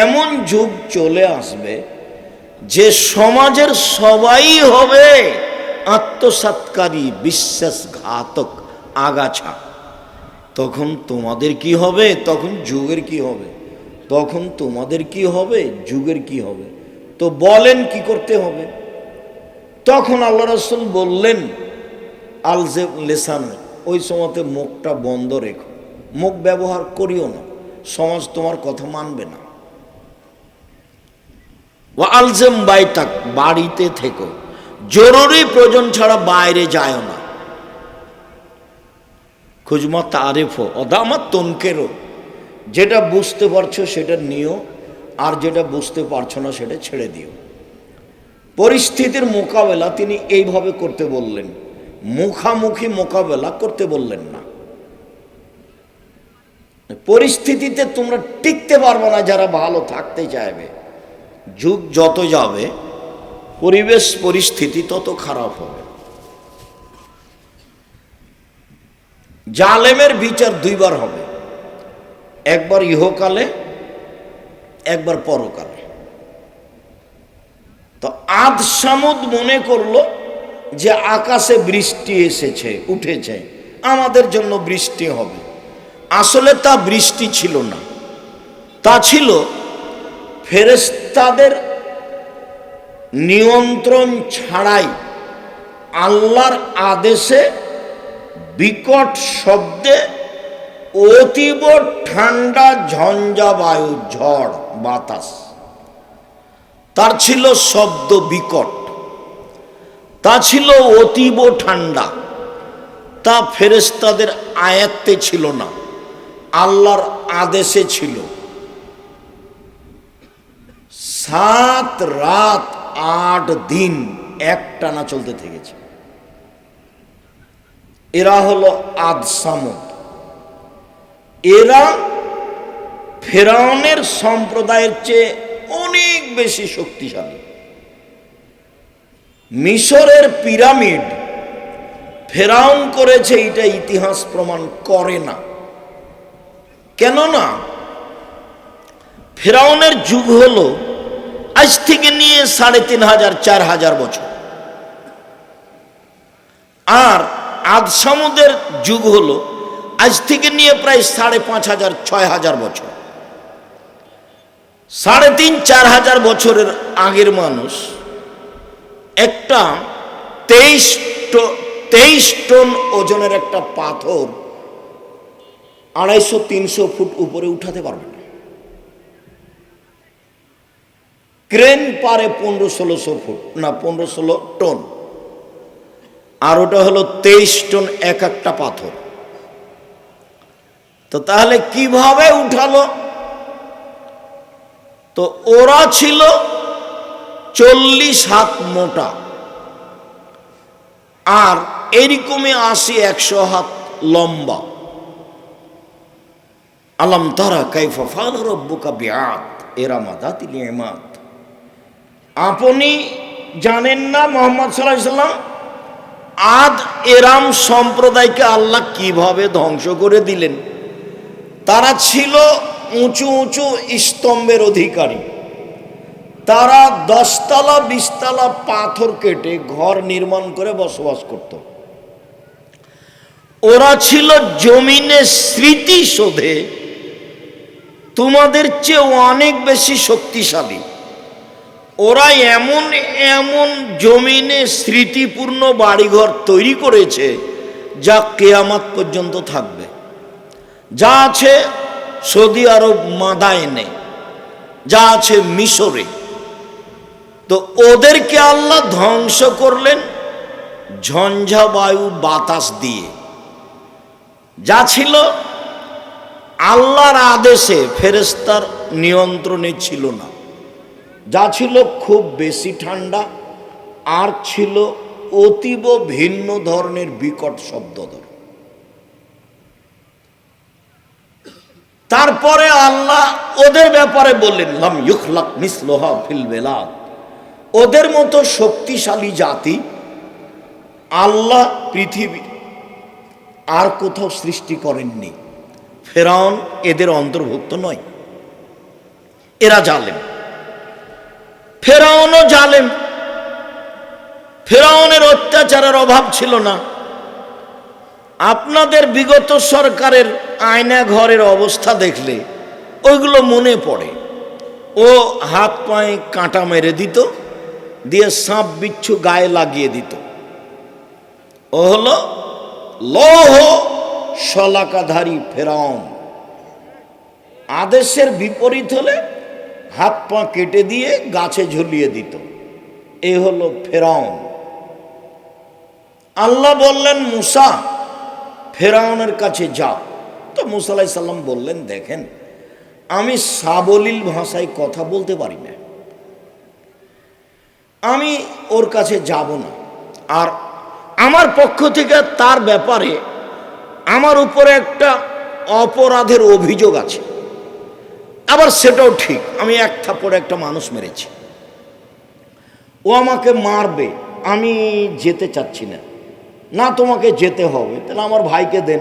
এমন যুগ চলে আসবে যে সমাজের সবাই হবে আত্মসাৎকারী, বিশ্বাসঘাতক, আগাছা। তখন তোমাদের কি হবে? তখন যুগের কি হবে? তখন তোমাদের কি হবে? যুগের কি হবে? তো বলেন কি করতে হবে? তখন আল্লাহ রসুল বললেন আলজে লেসান, ওই সময়তে মুখটা বন্ধ রেখো। মুখ ব্যবহার করিও না। সমাজ তোমার কথা মানবে না। ও আলজেম বাইতাক, বাড়িতে থেকো। জরুরি প্রয়োজন ছাড়া বাইরে যায় না। খুজমা তারেফো, অদামাত তনকেরও যেটা বুঝতে পারছ সেটা নিও, আর যেটা বুঝতে পারছ না সেটা ছেড়ে দিও। পরিস্থিতির মোকাবেলা তিনি এইভাবে করতে বললেন। মুখামুখি মোকাবেলা করতে বললেন না। পরিস্থিতিতে তোমরা টিকতে পারবে না যারা ভালো থাকতে চাইবে। যুগ যত যাবে, পরিবেশ পরিস্থিতি তত খারাপ হবে। জালেমের বিচার দুইবার হবে। একবার ইহকালে, একবার পরকালে। তো আদ সামুদ মনে করল যে আকাশে বৃষ্টি এসেছে, উঠেছে। আমাদের জন্য বৃষ্টি হবে। আসলে তা বৃষ্টি ছিল না। তা ছিল ফেরেস্তাদের নিয়ন্ত্রণ ছাড়াই আল্লাহর আদেশে বিকট শব্দে অতীব ঠান্ডা ঝঞ্ঝা বায়ু ঝড়, বাতাস। তার ছিল শব্দ বিকট। তা ছিল অতীব ঠান্ডা। তা ফেরেস্তাদের আয়াত্তে ছিল না। আল্লাহর আদেশে ছিল। সাত রাত, আট দিন একটানা চলতে থেকেছে। এরা হলো আদ সামুদ। এরা ফেরাউনের সম্প্রদায়ের চেয়ে অনেক বেশি শক্তিশালী। মিশরের পিরামিড ফেরাউন করেছে, এটা ইতিহাস প্রমাণ করে না। কেননা, ফেরাউনের যুগ হলো আজ থেকে নিয়ে সাড়ে তিন হাজার, চার হাজার বছর। আর আদ সমুদের যুগ হলো, আজ থেকে নিয়ে প্রায় সাড়ে পাঁচ হাজার, ছয় হাজার বছর। সাড়ে তিন, চার হাজার বছরের আগের মানুষ একটা তেইশ তেইশ টন ওজনের একটা পাথর আড়াইশো, তিনশো ফুট উপরে উঠাতে পারবে না ক্রেন পারে পনেরো ষোলোশো ফুট, না, পনেরো ষোলো টন। আর ওটা হলো তেইশ টন এক একটা পাথর। তো তাহলে কীভাবে উঠালো? তো ওরা ছিল চল্লিশ হাত মোটা। আর এরকমই আসি একশো হাত লম্বা। আলম তারা কাইফা ফাল রব্বুকা বিআত এরামাদাতিল ইমাদ আপনি জানেন না মোহাম্মদ সাল্লাম? আদ এরাম সম্প্রদায়কে আল্লাহ কীভাবে ধ্বংস করে দিলেন? তারা ছিল উঁচু উঁচু স্তম্ভের অধিকারী। তারা দশতলা, বিশতলা পাথর কেটে ঘর নির্মাণ করে বসবাস করত। ওরা ছিল জমিনে স্মৃতি শোধে তোমাদের চেয়ে অনেক বেশি শক্তিশালী। ওরা এমন এমন জমিনে স্মৃতিপূর্ণ বাড়িঘর তৈরি করেছে যা কেয়ামাত পর্যন্ত থাকবে। যা আছে সৌদি আরব মাদায়নে যা আছে মিশরে। তো ওদেরকে আল্লাহ ধ্বংস করলেন ঝঞ্ঝা বায়ু বাতাস দিয়ে। যা ছিল আল্লাহর আদেশে ফেরেস্তার নিয়ন্ত্রণে ছিল না। যা ছিল খুব বেশি ঠান্ডা, আর ছিল অতীব ভিন্ন ধরনের বিকট শব্দধর তারপরে আল্লাহ ওদের ব্যাপারে বললেন, লাম ইউখলাক মিসলোহা ফিল ওদের মতো শক্তিশালী জাতি আল্লাহ পৃথিবীর আর কোথাও সৃষ্টি করেননি। ফেরাউন এদের অন্তর্ভুক্ত নয়। এরা জালেম। ফেরাউনও জালেম। ফেরাউনের অত্যাচারের অভাব ছিল না। আপনাদের বিগত সরকারের আয়না ঘরের অবস্থা দেখলে ওইগুলো মনে পড়ে। ও হাত পায়ে কাঁটা মেরে দিত, দিয়ে সাপ বিচ্ছু গায়ে লাগিয়ে দিত। ও হলো লৌহ শলাকাধারী ফেরাউন। আদেশের বিপরীত হলে হাত পা কেটে দিয়ে গাছে ঝুলিয়ে দিত। এ হলো ফেরাউন। আল্লাহ বললেন, মুসা, ফেরাউনের কাছে যাও। তো মুসা সাল্লাম বললেন, দেখেন, আমি সাবলীল ভাষায় কথা বলতে পারি না। আমি ওর কাছে যাব না। আর আমার পক্ষ থেকে তার ব্যাপারে আমার উপরে একটা অপরাধের অভিযোগ আছে। আবার সেটাও ঠিক। আমি এক থাপ্পড়ে একটা মানুষ মেরেছি। ও আমাকে মারবে, আমি যেতে চাচ্ছি না। না তোমাকে যেতে হবে, তাহলে আমার ভাইকে দেন।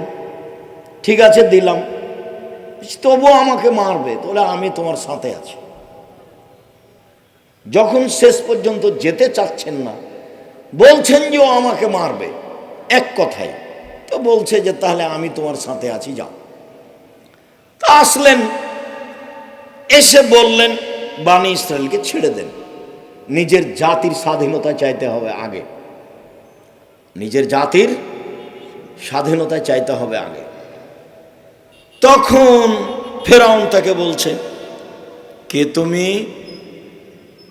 ঠিক আছে, দিলাম। তবুও আমাকে মারবে, তাহলে আমি তোমার সাথে আছি। যখন শেষ পর্যন্ত যেতে চাচ্ছেন না, বলছেন যে ও আমাকে মারবে, এক কথায়। তো বলছে যে তাহলে আমি তোমার সাথে আছি, যাও। তা আসলেন এসে বললেন বাণী ইসরায়েলকে ছেড়ে দেন। নিজের জাতির স্বাধীনতা চাইতে হবে আগে। নিজের জাতির স্বাধীনতা চাইতে হবে আগে। তখন ফেরাউন তাকে বলছে, কে তুমি?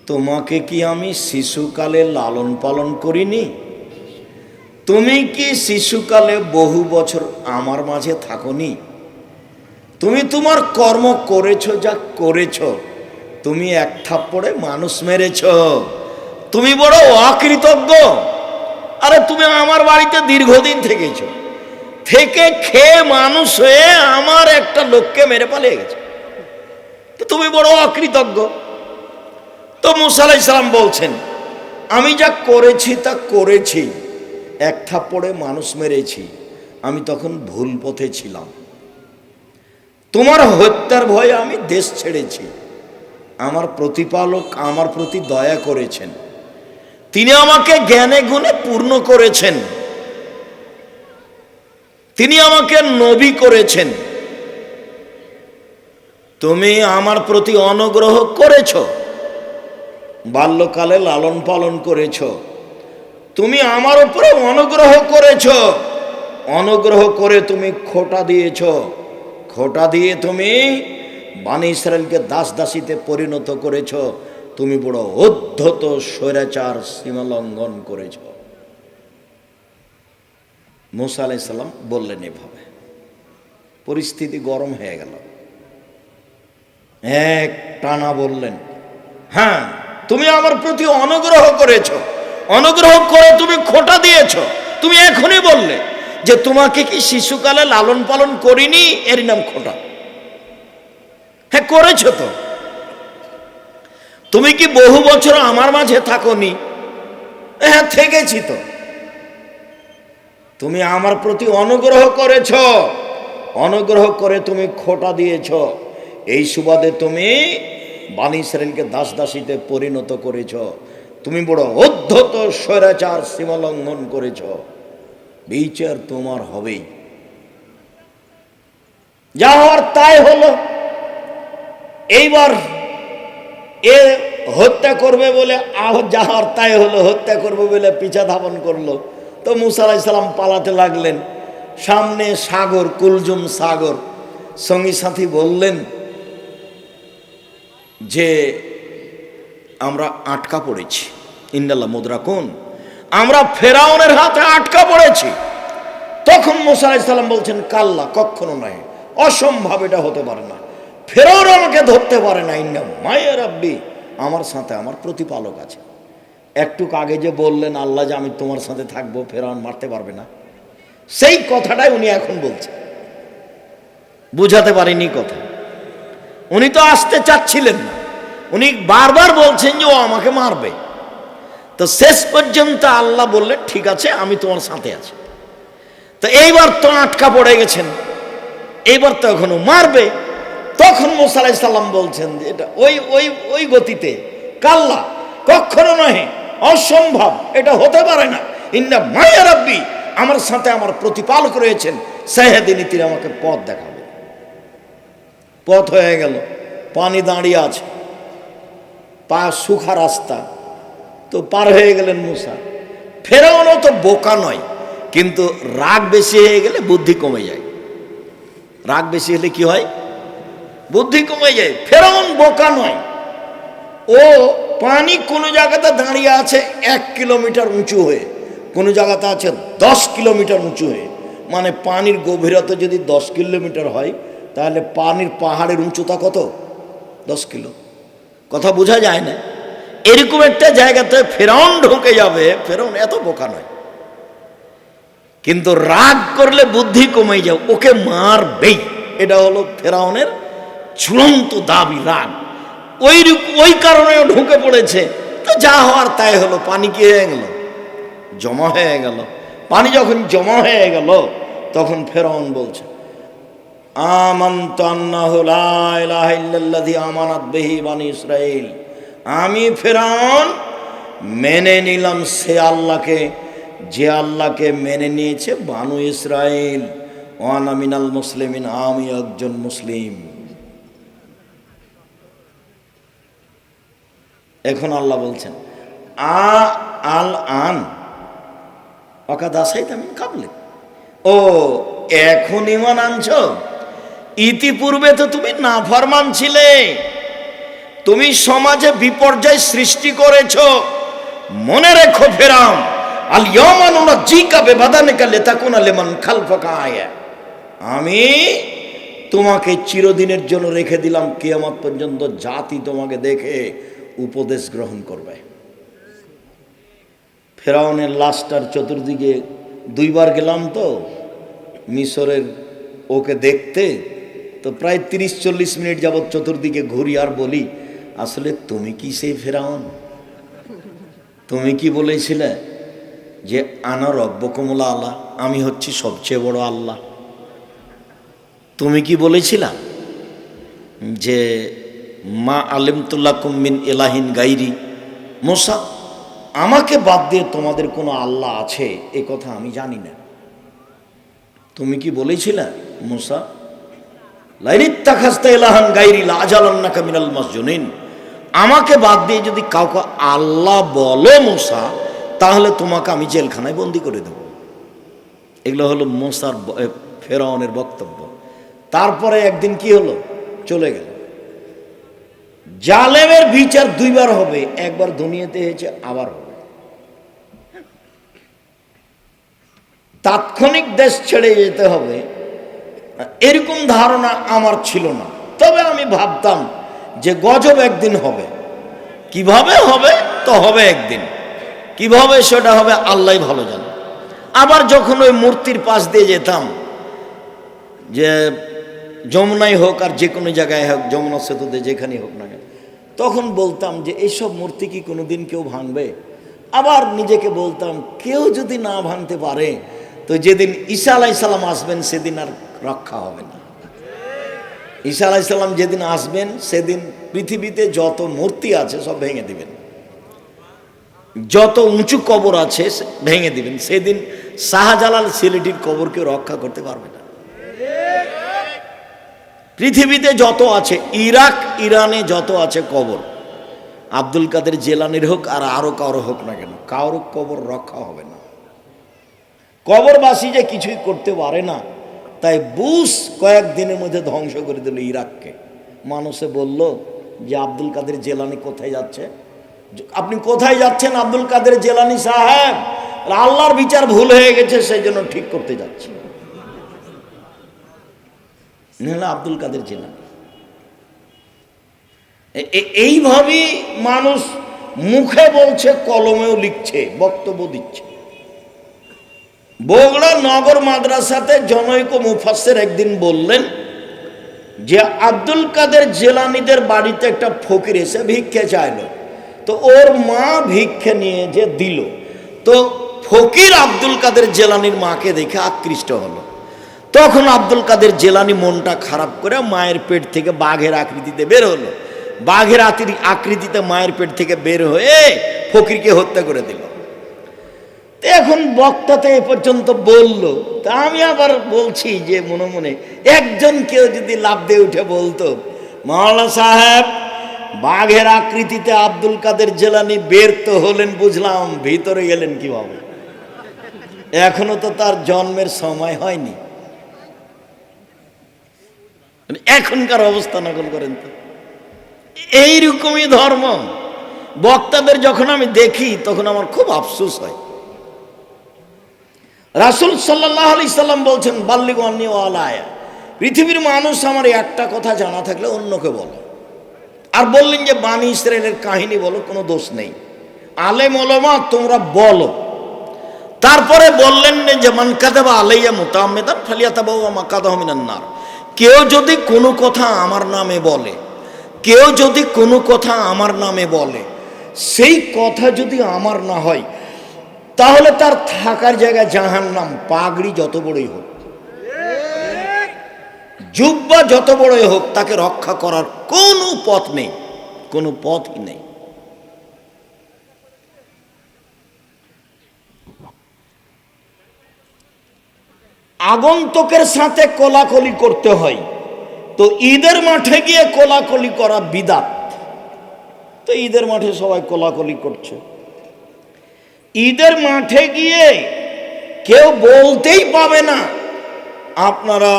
তোমাকে কি আমি শিশুকালে লালন পালন করিনি? তুমি কি শিশুকালে বহু বছর আমার মাঝে থাকনি? তুমি তোমার কর্ম করেছ, যা করেছ, তুমি এক থাপ্পড়ে মানুষ মেরেছ। তুমি বড় অকৃতজ্ঞ। আরে তুমি আমার বাড়িতে দীর্ঘদিন থেকেছ। থেকে খেয়ে মানুষ হয়ে আমার একটা লোককে মেরে পালিয়ে গেছে। তো তুমি বড় অকৃতজ্ঞ। তো মুসা আলাইসালাম বলছেন, আমি যা করেছি, তা করেছি। এক থাপ্পড়ে মানুষ মেরেছি। আমি তখন ভুল পথে ছিলাম। তোমার হত্যার ভয়ে আমি দেশ ছেড়েছি। আমার প্রতিপালক আমার প্রতি দয়া করেছেন। তিনি আমাকে জ্ঞানে গুণে পূর্ণ করেছেন। তিনি আমাকে নবী করেছেন। তুমি আমার প্রতি অনুগ্রহ করেছ। বাল্যকালে লালন পালন করেছ। তুমি আমার উপরে অনুগ্রহ করেছ। অনুগ্রহ করে তুমি খোটা দিয়েছ। খোটা দিয়ে তুমি বাণী ইসরায়েলকে দাস দাসীতে পরিণত করেছ, তুমি বড় অধ্যত স্বৈরাচার সীমালঙ্ঘন করেছ। মুসা আলাইসাল্লাম বললেন এভাবে। পরিস্থিতি গরম হয়ে গেল। এক টানা বললেন হ্যাঁ তুমি আমার প্রতি অনুগ্রহ করেছ, অনুগ্রহ করে তুমি খোটা দিয়েছ, তুমি এখনই বললে যে তোমাকে কি শিশুকালে লালন পালন করিনি? এর নাম খোটা। হ্যাঁ করেছ তো। তুমি কি বহু বছর আমার মাঝে থাকনি? হ্যাঁ থেকেছি তো। তুমি আমার প্রতি অনুগ্রহ করেছ। অনুগ্রহ করে তুমি খোটা দিয়েছ। এই সুবাদে তুমি বাণী ইসরায়েলকে দাস দাসীতে পরিণত করেছ। তুমি বড় অধ্যত স্বৈরাচার সীমালঙ্ঘন করেছ। বিচার তোমার হবেই। যা হওয়ার তাই হলো, এইবার এ হত্যা করবে বলে, আহ, যাহার তাই হলো, হত্যা করবে বলে পিছা ধাপন করল। তো মুসা আলাইসাল্লাম পালাতে লাগলেন। সামনে সাগর, কুলজুম সাগর। সঙ্গী সাথী বললেন যে, আমরা আটকা পড়েছি। ইন্দাল্লা মুদ্রা কোন আমরা ফেরাউনের হাতে আটকা পড়েছি। তখন মোসা আলাইসাল্লাম বলছেন, কাল্লা, কখনো নয়, অসম্ভব এটা হতে পারে না। ফেরাউন আমাকে ধরতে পারে না, ইন্না মায়ের রাব্বি, আমার সাথে আমার প্রতিপালক আছে। একটু আগে যে বললেন, আল্লাহ যে আমি তোমার সাথে থাকব, ফেরাউন মারতে পারবে না। সেই কথাটাই উনি এখন বলছেন। বুঝাতে পারেনি কথা। উনি তো আসতে চাচ্ছিলেন না। উনি বারবার বলছেন যে ও আমাকে মারবে। তো শেষ পর্যন্ত আল্লাহ বললে, ঠিক আছে, আমি তোমার সাথে আছি। তো এইবার তো আটকা পড়ে গেছেন। এইবার তো এখনও মারবে। তখন মোসালাই সাল্লাম বলছেন এটা ওই ওই ওই গতিতে, কাল্লা, কখনো নহে, অসম্ভব, এটা হতে পারে না। ইন্না মায়া রাব্বি, আমার সাথে আমার প্রতিপালক রয়েছেন সাহেদিনী তিনি আমাকে পথ দেখাবে। পথ হয়ে গেল, পানি দাঁড়িয়ে আছে, পা সুখা রাস্তা। তো পার হয়ে গেলেন মুসা। ফেরাউনও তো বোকা নয়, কিন্তু রাগ বেশি হয়ে গেলে বুদ্ধি কমে যায়। রাগ বেশি হলে কি হয়? বুদ্ধি কমে যায়। ফেরাউন বোকা নয়। ও পানি কোনো জায়গাতে দাঁড়িয়ে আছে এক কিলোমিটার উঁচু হয়ে, কোনো জায়গাতে আছে দশ কিলোমিটার উঁচু হয়ে। মানে পানির গভীরতা যদি দশ কিলোমিটার হয়, তাহলে পানির পাহাড়ের উঁচুতা কত? দশ কিলো। কথা বোঝা যায় না। এরকম একটা জায়গাতে ফেরাউন ঢুকে যাবে, ফেরাউন এত বোকা নয়। কিন্তু রাগ করলে বুদ্ধি কমে যাও ওকে মারবেই। এটা হলো ফেরাউনের চূড়ান্ত দাবি, রাগ। ওই ওই কারণেও ঢুকে পড়েছে। তো যা হওয়ার তাই হলো, পানি কি হয়ে গেল? জমা হয়ে গেল। পানি যখন জমা হয়ে গেল, তখন ফেরাউন বলছে, আমান্ত আমানাত বিহি বানি ইসরাঈল। আমি ফেরাউন মেনে নিলাম সে আল্লাহকে, যে আল্লাহকে মেনে নিয়েছে বানু ইসরায়েল ওয়ানা মিনাল মুসলিমিন, আমি একজন মুসলিম। এখন আল্লাহ বলছেন, আ আল আন অকাদাসাই তামিন কাবলে। ও, এখন ইমান আনছ? ইতিপূর্বে তো তুমি না ফরমান ছিলে। তুমি সমাজে বিপর্যয় সৃষ্টি করেছ। মনে রেখো ফেরাম, আল ইয়মানুনা জিকা বেবাদানে কালে তাকুন আলেমান খালফাকা আয়া। আমি তোমাকে চিরদিনের জন্য রেখে দিলাম, কিয়ামত পর্যন্ত জাতি তোমাকে দেখে উপদেশ গ্রহণ করবে। ফেরাউনের লাশটার চতুর্দিকে দুইবার গেলাম তো, মিশরের ওকে দেখতে, তো প্রায় তিরিশ চল্লিশ মিনিট যাবৎ চতুর্দিকে ঘুরি আর বলি আসলে তুমি কি সেই ফেরাউন? তুমি কি বলেছিলে যে, আনা রব্য কমলা আল্লাহ আমি হচ্ছি সবচেয়ে বড় আল্লাহ তুমি কি বলেছিলা যে, মা আলিমতুল্লাহ কুম্মিন এলাহিন গাইরি মোসা, আমাকে বাদ দিয়ে তোমাদের কোনো আল্লাহ আছে? এ কথা আমি জানি না। তুমি কি বলেছিলে, মুসা লাইনিত্তা খাস্তা এলাহান গাইরি লাজালান্নাকা মিনাল মাসজুনিন আমাকে বাদ দিয়ে যদি কাউকে আল্লাহ বলো মোসা, তাহলে তোমাকে আমি জেলখানায় বন্দি করে দেব। এগুলো হলো মোসার ব- ফেরাউনের বক্তব্য। তারপরে একদিন কি হলো? চলে গেল। জালেমের বিচার দুইবার হবে, একবার দুনিয়াতে হয়েছে, আবার হবে। তাৎক্ষণিক দেশ ছেড়ে যেতে হবে, এরকম ধারণা আমার ছিল না। তবে আমি ভাবতাম যে গজব একদিন হবে। কীভাবে হবে? তো হবে একদিন। কীভাবে সেটা হবে? আল্লাহ ভালো জানে। আবার যখন ওই মূর্তির পাশ দিয়ে যেতাম, যে যমুনাই হোক আর যে কোনো জায়গায় হোক, যমুনা সেতুতে যেখানেই হোক না কেন, তখন বলতাম যে এইসব মূর্তি কি কোনো দিন কেউ ভাঙবে? আবার নিজেকে বলতাম, কেউ যদি না ভাঙতে পারে, তো যেদিন ঈসা আলাই সাল্লাম আসবেন, সেদিন আর রক্ষা হবে না। ঈসা আলাই সাল্লাম যেদিন আসবেন, সেদিন পৃথিবীতে যত মূর্তি আছে সব ভেঙে দিবেন। যত উঁচু কবর আছে ভেঙে দিবেন। সেদিন শাহজালাল সিলেটির কবরকে রক্ষা করতে পারবে না। পৃথিবীতে যত আছে, ইরাক, ইরানে যত আছে কবর, আব্দুল কাদের জেলানির হোক আর আরও কারও হোক না কেন, কারও কবর রক্ষা হবে না। কবরবাসী যে কিছুই করতে পারে না তাই বুশ কয়েক দিনের মধ্যে ধ্বংস করে দিল ইরাককে। মানুষে বলল যে, আব্দুল কাদের জেলানি কোথায় যাচ্ছে? আপনি কোথায় যাচ্ছেন আব্দুল কাদের জেলানি সাহেব? আল্লাহর বিচার ভুল হয়ে গেছে সেই জন্য ঠিক করতে যাচ্ছি। আব্দুল কাদের জেলানি। এইভাবেই মানুষ মুখে বলছে, কলমেও লিখছে, বক্তব্য দিচ্ছে। বগুড়া নগর মাদ্রাসাতে জনৈক মুফাসের একদিন বললেন যে আব্দুল কাদের জেলানিদের বাড়িতে একটা ফকির এসে ভিক্ষে চাইলো। তো ওর মা ভিক্ষে নিয়ে যে দিল, তো ফকির আব্দুল কাদের জেলানির মাকে দেখে আকৃষ্ট হলো। তখন আব্দুল কাদের জেলানি মনটা খারাপ করে মায়ের পেট থেকে বাঘের আকৃতিতে বের হলো। বাঘের আকৃতিতে মায়ের পেট থেকে বের হয়ে ফকিরকে হত্যা করে দিল। এখন বক্তাতে এ পর্যন্ত বলল। তা আমি আবার বলছি যে মনে মনে, একজন কেউ যদি লাভ দিয়ে উঠে বলতো, মাওলানা সাহেব, বাঘের আকৃতিতে আব্দুল কাদের জেলানি বের তো হলেন বুঝলাম, ভিতরে গেলেন কীভাবে? এখনও তো তার জন্মের সময় হয়নি। মানে এখনকার অবস্থা নকল করেন তো। এইরকমই ধর্ম। বক্তাদের যখন আমি দেখি, তখন আমার খুব আফসোস হয়। রাসুল সাল্লাহ আলি সাল্লাম বলছেন বাল্লিগণী আলায়া। পৃথিবীর মানুষ আমার একটা কথা জানা থাকলে অন্যকে বলো। আর বললেন যে বাণী ইসরায়েলের কাহিনী বলো, কোনো দোষ নেই। আলেম ওলমা, তোমরা বলো। তারপরে বললেন যে মানকাদাবা আলাইয়া মোতামেদান ফালিয়াতাবা মাকাদাহমিনান্নার কেউ যদি কোনো কথা আমার নামে বলে, কেউ যদি কোনো কথা আমার নামে বলে, সেই কথা যদি আমার না হয় তাহলে তার থাকার জায়গা জাহান নাম পাগড়ি যত বড়ই হোক। জুব্বা যত বড়ই হোক, তাকে রক্ষা করার কোনো পথ নেই, কোনো পথই নেই। আগন্তকের সাথে কোলাকলি করতে হয়। তো ঈদের মাঠে গিয়ে কোলাকলি করা বিদাত। তো ঈদের মাঠে সবাই কোলাকলি করছে। ঈদের মাঠে গিয়ে কেউ বলতেই পাবে না। আপনারা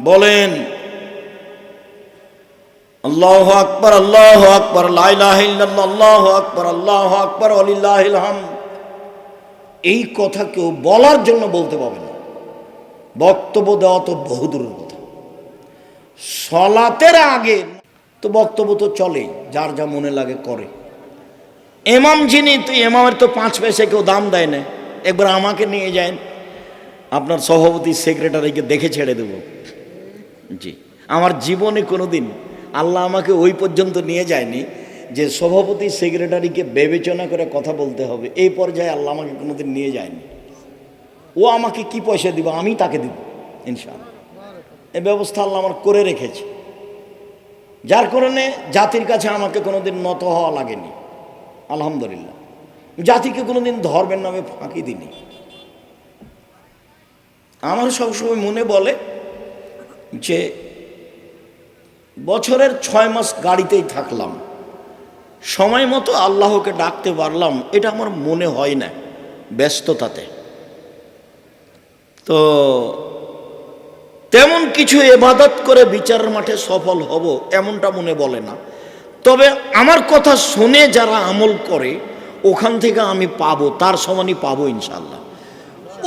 বলেন, আল্লাহ আকবর আল্লাহ আকবর আল্লাহ আকবর আল্লাহ আকবর আলিল্লাহাম এই কথা কেউ বলার জন্য বলতে পাবে না। বক্তব্য দেওয়া তো বহুদূরের কথা। সলাতের আগে তো বক্তব্য তো চলেই, যার যা মনে লাগে করে। এমাম যিনি, তুই এমামের তো পাঁচ পয়সা কেউ দাম দেয় না। একবার আমাকে নিয়ে যায় আপনার সভাপতি সেক্রেটারিকে দেখে ছেড়ে দেব। জি, আমার জীবনে কোনো দিন আল্লাহ আমাকে ওই পর্যন্ত নিয়ে যায়নি যে সভাপতি সেক্রেটারিকে বিবেচনা করে কথা বলতে হবে। এই পর্যায়ে আল্লাহ আমাকে কোনোদিন নিয়ে যায়নি। ও আমাকে কি পয়সা দিব, আমি তাকে দিব, ইনশাআল্লাহ। এই ব্যবস্থা আল্লাহ আমার করে রেখেছে। যার কারণে জাতির কাছে আমাকে কোনোদিন নত হওয়া লাগেনি। আলহামদুলিল্লাহ। জাতিকে কোনোদিন ধর্মের নামে ফাঁকি দিনি আমার সবসময় মনে বলে যে, বছরের ছয় মাস গাড়িতেই থাকলাম। সময় মতো আল্লাহকে ডাকতে পারলাম, এটা আমার মনে হয় না ব্যস্ততাতে। তো তেমন কিছু এবাদত করে বিচারের মাঠে সফল হব, এমনটা মনে বলে না। তবে আমার কথা শুনে যারা আমল করে, ওখান থেকে আমি পাবো, তার সমানই পাবো ইনশাল্লাহ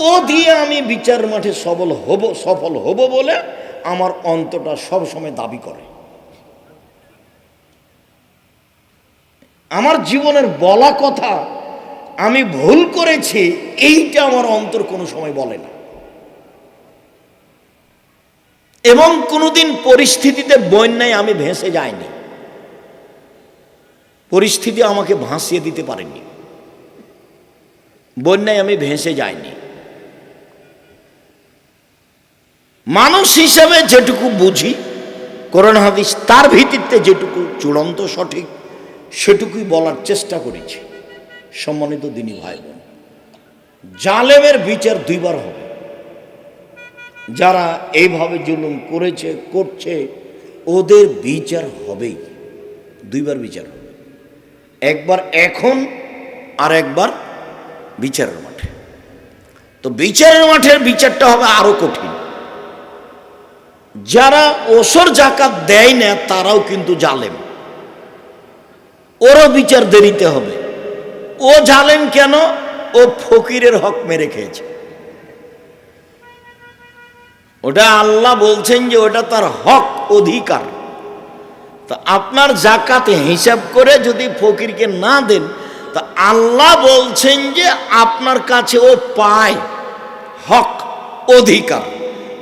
ও দিয়ে আমি বিচার মাঠে সবল হব, সফল হব বলে আমার অন্তটা সব সময় দাবি করে। আমার জীবনের বলা কথা, আমি ভুল করেছি, এইটা আমার অন্তর কোনো সময় বলে না। এবং কোনোদিন পরিস্থিতিতে বন্যায় আমি ভেসে যাইনি। পরিস্থিতি আমাকে ভাসিয়ে দিতে পারেনি। বন্যায় আমি ভেসে যাইনি। মানুষ হিসাবে যেটুকু বুঝি, করোনা হাদিস তার ভিত্তিতে যেটুকু চূড়ান্ত সঠিক, সেটুকুই বলার চেষ্টা করেছি। সম্মানিত দিনী ভাই বোন জালেমের বিচার দুইবার হবে। যারা এইভাবে জুলুম করেছে, করছে, ওদের বিচার হবেই। দুইবার বিচার হবে। একবার এখন আর একবার বিচারের মাঠে। তো বিচারের মাঠের বিচারটা হবে আরও কঠিন। যারা ওসর জাকাত দেয় না, তারাও কিন্তু জালেম। ওরও বিচার দেরিতে হবে। ও জালেম কেন? ও ফকিরের হক মেরে খেয়েছে। ওটা আল্লাহ বলছেন যে ওটা তার হক, অধিকার। তা আপনার জাকাতে হিসাব করে যদি ফকিরকে না দেন, তা আল্লাহ বলছেন যে আপনার কাছে ও পায় হক, অধিকার।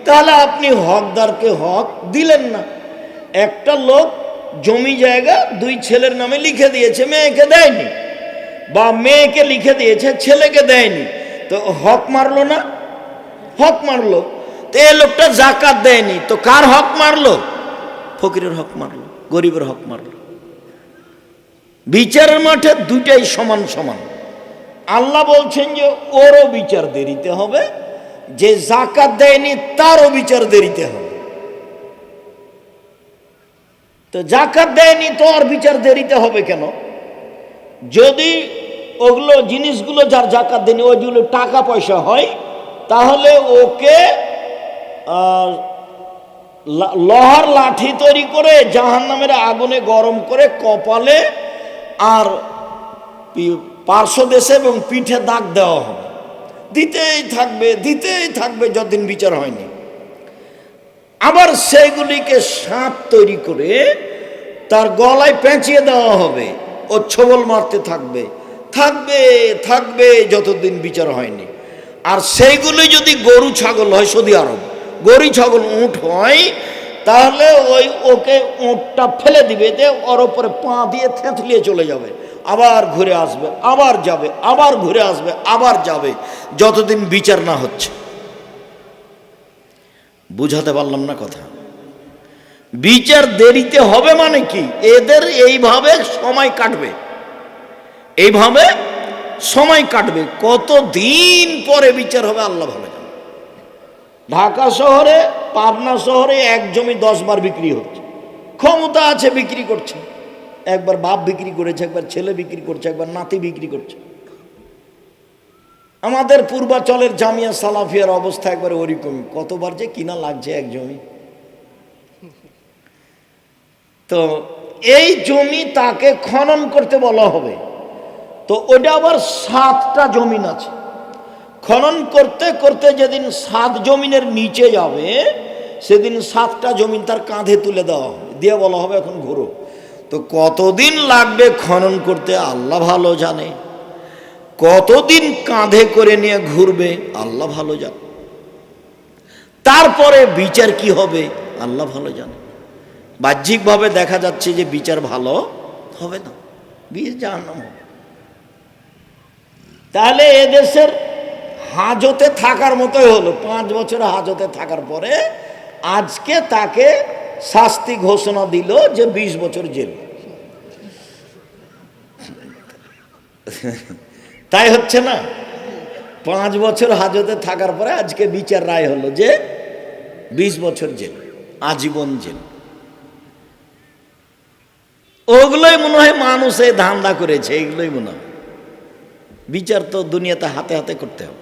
তাহলে আপনি হকদারকে হক দিলেন না। একটা লোক জমি জায়গা দুই ছেলের নামে লিখে দিয়েছে, মেয়েকে দেয়নি বা মেয়েকে লিখে দিয়েছে, ছেলেকে দেয়নি। তো হক মারলো না? হক মারলো। তো এই লোকটা জাকাত দেয়নি। তো কার হক মারলো? ফকিরের হক মারলো। গরিবের হক মারলো বিচারের মাঠে দুইটাই সমান সমান। আল্লাহ বলছেন যে, ওরও বিচার দেরিতে হবে, যে জাকাত দেয়নি তারও বিচার দেরিতে হবে। তো জাকাত দেয়নি তো আর বিচার দেরিতে হবে কেন? যদি ওগুলো জিনিসগুলো যার জাকাত দেয়নি ওইগুলো টাকা পয়সা হয়, তাহলে ওকে লোহার লাঠি তৈরি করে জাহান নামের আগুনে গরম করে কপালে আর পার্শ্ব দেশে এবং পিঠে দাগ দেওয়া হবে। দিতেই থাকবে দিতেই থাকবে যতদিন বিচার হয়নি। আবার সেগুলিকে সাপ তৈরি করে তার গলায় পেঁচিয়ে দেওয়া হবে ও ছবল মারতে থাকবে। থাকবে থাকবে যতদিন বিচার হয়নি। আর সেইগুলি যদি গরু, ছাগল হয় সৌদি আরব গরু ছাগল উঁট হয়, তাহলে ওই ওকে উঁটটা ফেলে দিবে যে ওর ওপরে পা দিয়ে থেঁতলিয়ে চলে যাবে। আবার ঘুরে আসবে, আবার যাবে, আবার ঘুরে আসবে, আবার যাবে, যতদিন বিচার না হচ্ছে। বুঝাতে পারলাম না কথা। বিচার দেরিতে হবে মানে কি? এদের এইভাবে সময় কাটবে। এইভাবে সময় কাটবে। কত দিন পরে বিচার হবে আল্লাহ জানে। ঢাকা শহরে, পাবনা শহরে এক জমি দশ বার বিক্রি হচ্ছে। ক্ষমতা আছে, বিক্রি করছে। একবার বাপ বিক্রি করেছে, একবার ছেলে বিক্রি করছে, একবার নাতি বিক্রি করছে। আমাদের পূর্বাচলের জামিয়া সালাফিয়ার অবস্থা একবার ওরকমই কতবার যে কিনা লাগছে এক জমি। তো এই জমি তাকে খনন করতে বলা হবে। তো ওটা আবার সাতটা জমিন আছে। খনন করতে করতে যেদিন সাত জমিনের নিচে যাবে, সেদিন সাতটা জমিন তার কাঁধে তুলে দেওয়া হবে। দিয়ে বলা হবে এখন ঘুরো। তো কতদিন লাগবে খনন করতে আল্লাহ ভালো জানে। কতদিন কাঁধে করে নিয়ে ঘুরবে আল্লাহ ভালো জানে। তারপরে বিচার কি হবে আল্লাহ ভালো জানে। বাহ্যিকভাবে দেখা যাচ্ছে যে বিচার ভালো হবে না। জাহান্নাম হবে। তাহলে এদেশের হাজতে থাকার মতোই হলো। পাঁচ বছর হাজতে থাকার পরে আজকে তাকে শাস্তি ঘোষণা দিল যে বিশ বছর জেল। তাই হচ্ছে না? পাঁচ বছর হাজতে থাকার পরে আজকে বিচার রায় হলো যে বিশ বছর জেল, আজীবন জেল। ওগুলোই মনে হয় মানুষ ধান্দা করেছে, এগুলোই মনে হয়। বিচার তো দুনিয়াতে হাতে হাতে করতে হবে।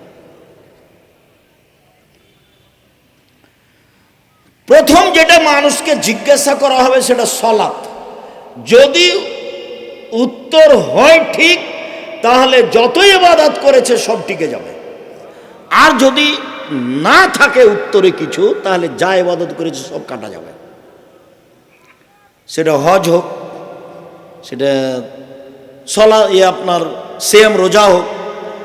প্রথম যেটা মানুষকে জিজ্ঞাসা করা হবে সেটা সলাৎ। যদি উত্তর হয় ঠিক, তাহলে যতই এবাদাত করেছে সব টিকে যাবে। আর যদি না থাকে উত্তরে কিছু, তাহলে যা এবাদত করেছে সব কাটা যাবে। সেটা হজ হোক, সেটা সলা ইয়ে আপনার সেম রোজা হোক,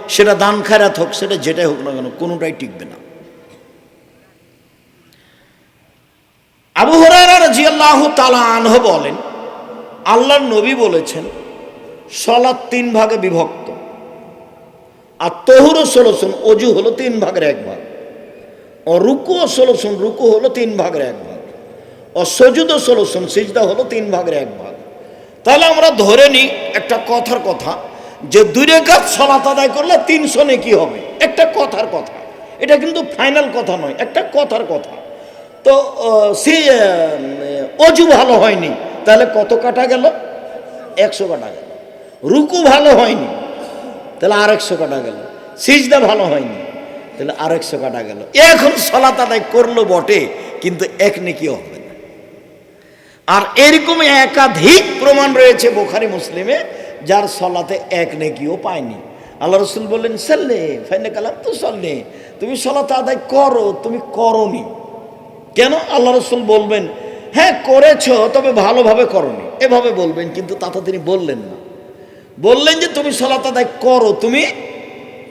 সেটা দান খায়রাত হোক, সেটা যেটাই হোক না কেন, কোনোটাই টিকবে না। আবু হরারা তালা আনহ বলেন, আল্লাহর নবী বলেছেন, সলাৎ তিন ভাগে বিভক্ত। আর তহুর ষোলোশন অজু হলো তিন ভাগের এক ভাগ। ও রুকু ও ষোলোশন রুকু হলো তিন ভাগের এক ভাগ। ও সজুদ ও ষোলোশন সিজদা হলো তিন ভাগের এক ভাগ। তাহলে আমরা ধরে নিই একটা কথার কথা, যে দুই রেখাত সলাত আদায় করলে তিনশো কি হবে। একটা কথার কথা। এটা কিন্তু ফাইনাল কথা নয়, একটা কথার কথা। তো সে অজু ভালো হয়নি। তাহলে কত কাটা গেল? একশো কাটা গেল। রুকু ভালো হয়নি। তাহলে আর একশো কাটা গেল। সিজদা ভালো হয়নি। তাহলে আর একশো কাটা গেল। এখন সলাত আদায় করল বটে, কিন্তু এক নেকি হবে না। আর এরকম একাধিক প্রমাণ রয়েছে বোখারি মুসলিমে, যার সলাতে এক নেকিও পায়নি। আল্লাহ রসুল বললেন, সাল্লে ফাইনে কালাম তো সল্লে তুমি সলাতে আদায় করো, তুমি করনি। কেন আল্লাহ রসুল বলবেন হ্যাঁ করেছ, তবে ভালোভাবে করনি। এভাবে বলবেন, কিন্তু তাতে তিনি বললেন না। বললেন যে, তুমি সলাত আদায় করো, তুমি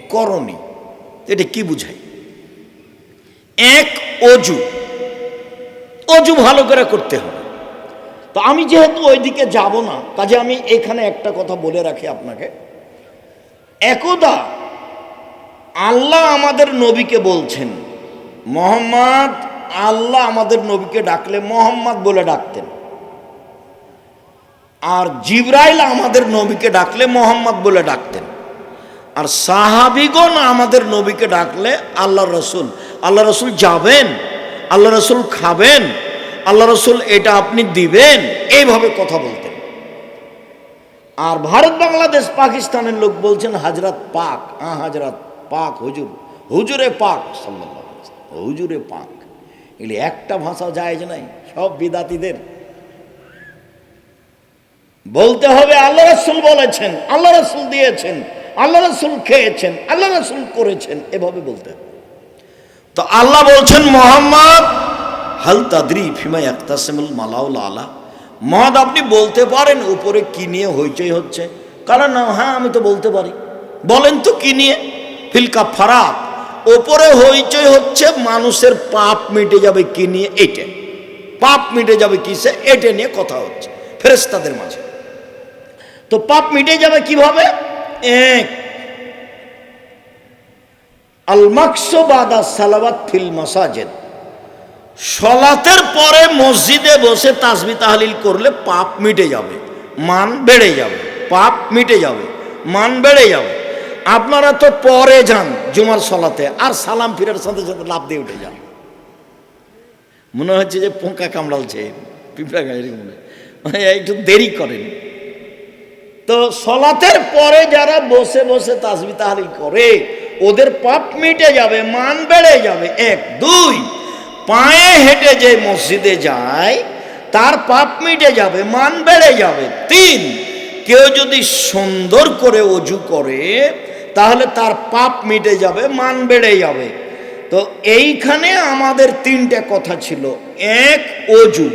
করনি। এটা কি বুঝায়? এক, অজু। অজু ভালো করে করতে হবে। তো আমি যেহেতু ওইদিকে যাব না, কাজে আমি এখানে একটা কথা বলে রাখি আপনাকে। একদা আল্লাহ আমাদের নবীকে বলছেন, মোহাম্মদ আল্লাহ আমাদের নবীকে ডাকলে মোহাম্মদ বলে ডাকতেন। আর জিব্রাইল আমাদের নবীকে ডাকলে মোহাম্মদ বলে ডাকতেন। আর সাহাবিগণ আমাদের নবীকে ডাকলে আল্লাহ রসুল। আল্লাহ রসুল যাবেন আল্লাহ রসুল খাবেন আল্লাহ রসুল এটা আপনি দিবেন, এইভাবে কথা বলতেন। আর ভারত, বাংলাদেশ, পাকিস্তানের লোক বলছেন, হাজরাত পাক। হ্যাঁ হাজরাত পাক, হুজুর। হুজুরে পাক হুজুরে পাক। এগুলি একটা ভাষা যায় নাই, সব বিদাতিদের। বলতে হবে, আল্লাহ রসুল বলেছেন, আল্লাহ রসুল দিয়েছেন, আল্লাহ রসুল খেয়েছেন, আল্লাহ রসুল করেছেন, এভাবে বলতে তো আল্লাহ বলছেন, মোহাম্মদ, হাল তাদরি ফিমা মালাউল আলা। মহাদ আপনি বলতে পারেন, উপরে কি নিয়ে হইচই হচ্ছে। কারণ হ্যাঁ আমি তো বলতে পারি। বলেন তো কি নিয়ে? ফিলকা ফারাক ওপরে হইচই হচ্ছে, মানুষের পাপ মিটে যাবে কি নিয়ে? এইটা। পাপ মিটে যাবে কিসে? এটা নিয়ে কথা হচ্ছে ফেরেস্তাদের মাঝে। তো পাপ মিটে যাবে কীভাবে? এক আল মাকসো বাদা সালাবাত ফিল সলাতের পরে মসজিদে বসে তাসবি তাহলিল করলে পাপ মিটে যাবে। মান বেড়ে যাবে। পাপ মিটে যাবে। মান বেড়ে যাবে। আপনারা তো পরে যান জুমার সলাতে, আর সালাম ফিরার সাথে সাথে লাভ দিয়ে উঠে যান। মনে হচ্ছে যে পোকা কামড়ালছে পিঁপড়া গাড়ি মনে মানে একটু দেরি করেন। তো সলাতের পরে যারা বসে বসে তাসবি তাহলিল করে, ওদের পাপ মিটে যাবে, মান বেড়ে যাবে। এক, দুই, পায়ে হেঁটে যে মসজিদে যায়, তার পাপ মিটে যাবে, মান বেড়ে যাবে। তিন, কেউ যদি সুন্দর করে অজু করে তাহলে তার পাপ মিটে যাবে, মান বেড়ে যাবে। তো এইখানে আমাদের তিনটে কথা ছিল। এক, অজু,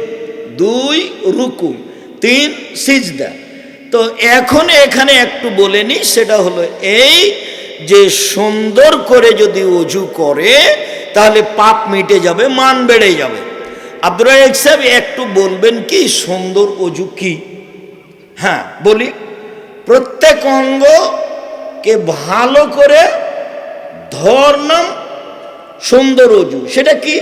দুই, রুকু, তিন, সিজদা। তো এখন এখানে একটু বলে নি সেটা হলো এই যে সুন্দর করে যদি অজু করে, তাহলে পাপ মিটে যাবে, মান বেড়ে যাবে। রাজাক সাহেব, একটু বলবেন কি, সুন্দর অজু কি? হ্যাঁ বলি। প্রত্যেক অঙ্গকে ভালো করে ধর্নাম সুন্দর অজু। সেটা কি?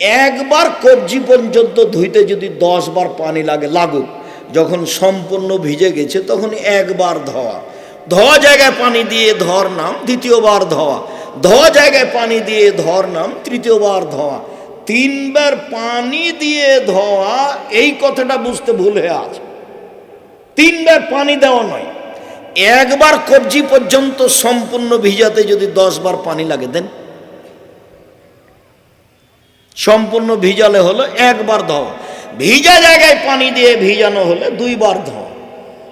একবার কবজি পর্যন্ত ধুইতে যদি দশ বার পানি লাগে, লাগুক। যখন সম্পূর্ণ ভিজে গেছে, তখন একবার ধোয়া। ধোয়া জায়গায় পানি দিয়ে ধর নাম দ্বিতীয়বার ধোয়া। ধোয়া জায়গায় পানি দিয়ে ধর নাম তৃতীয়বার ধোয়া। তিনবার পানি দিয়ে ধোয়া, এই কথাটা বুঝতে ভুল হয়ে আছে। তিনবার পানি দেওয়া নয়। একবার কবজি পর্যন্ত সম্পূর্ণ ভিজাতে যদি দশ বার পানি লাগে, দেন। সম্পূর্ণ ভিজালে হলো একবার ধোয়া। ভিজা জায়গায় পানি দিয়ে ভিজানো হলে দুইবার ধোয়া।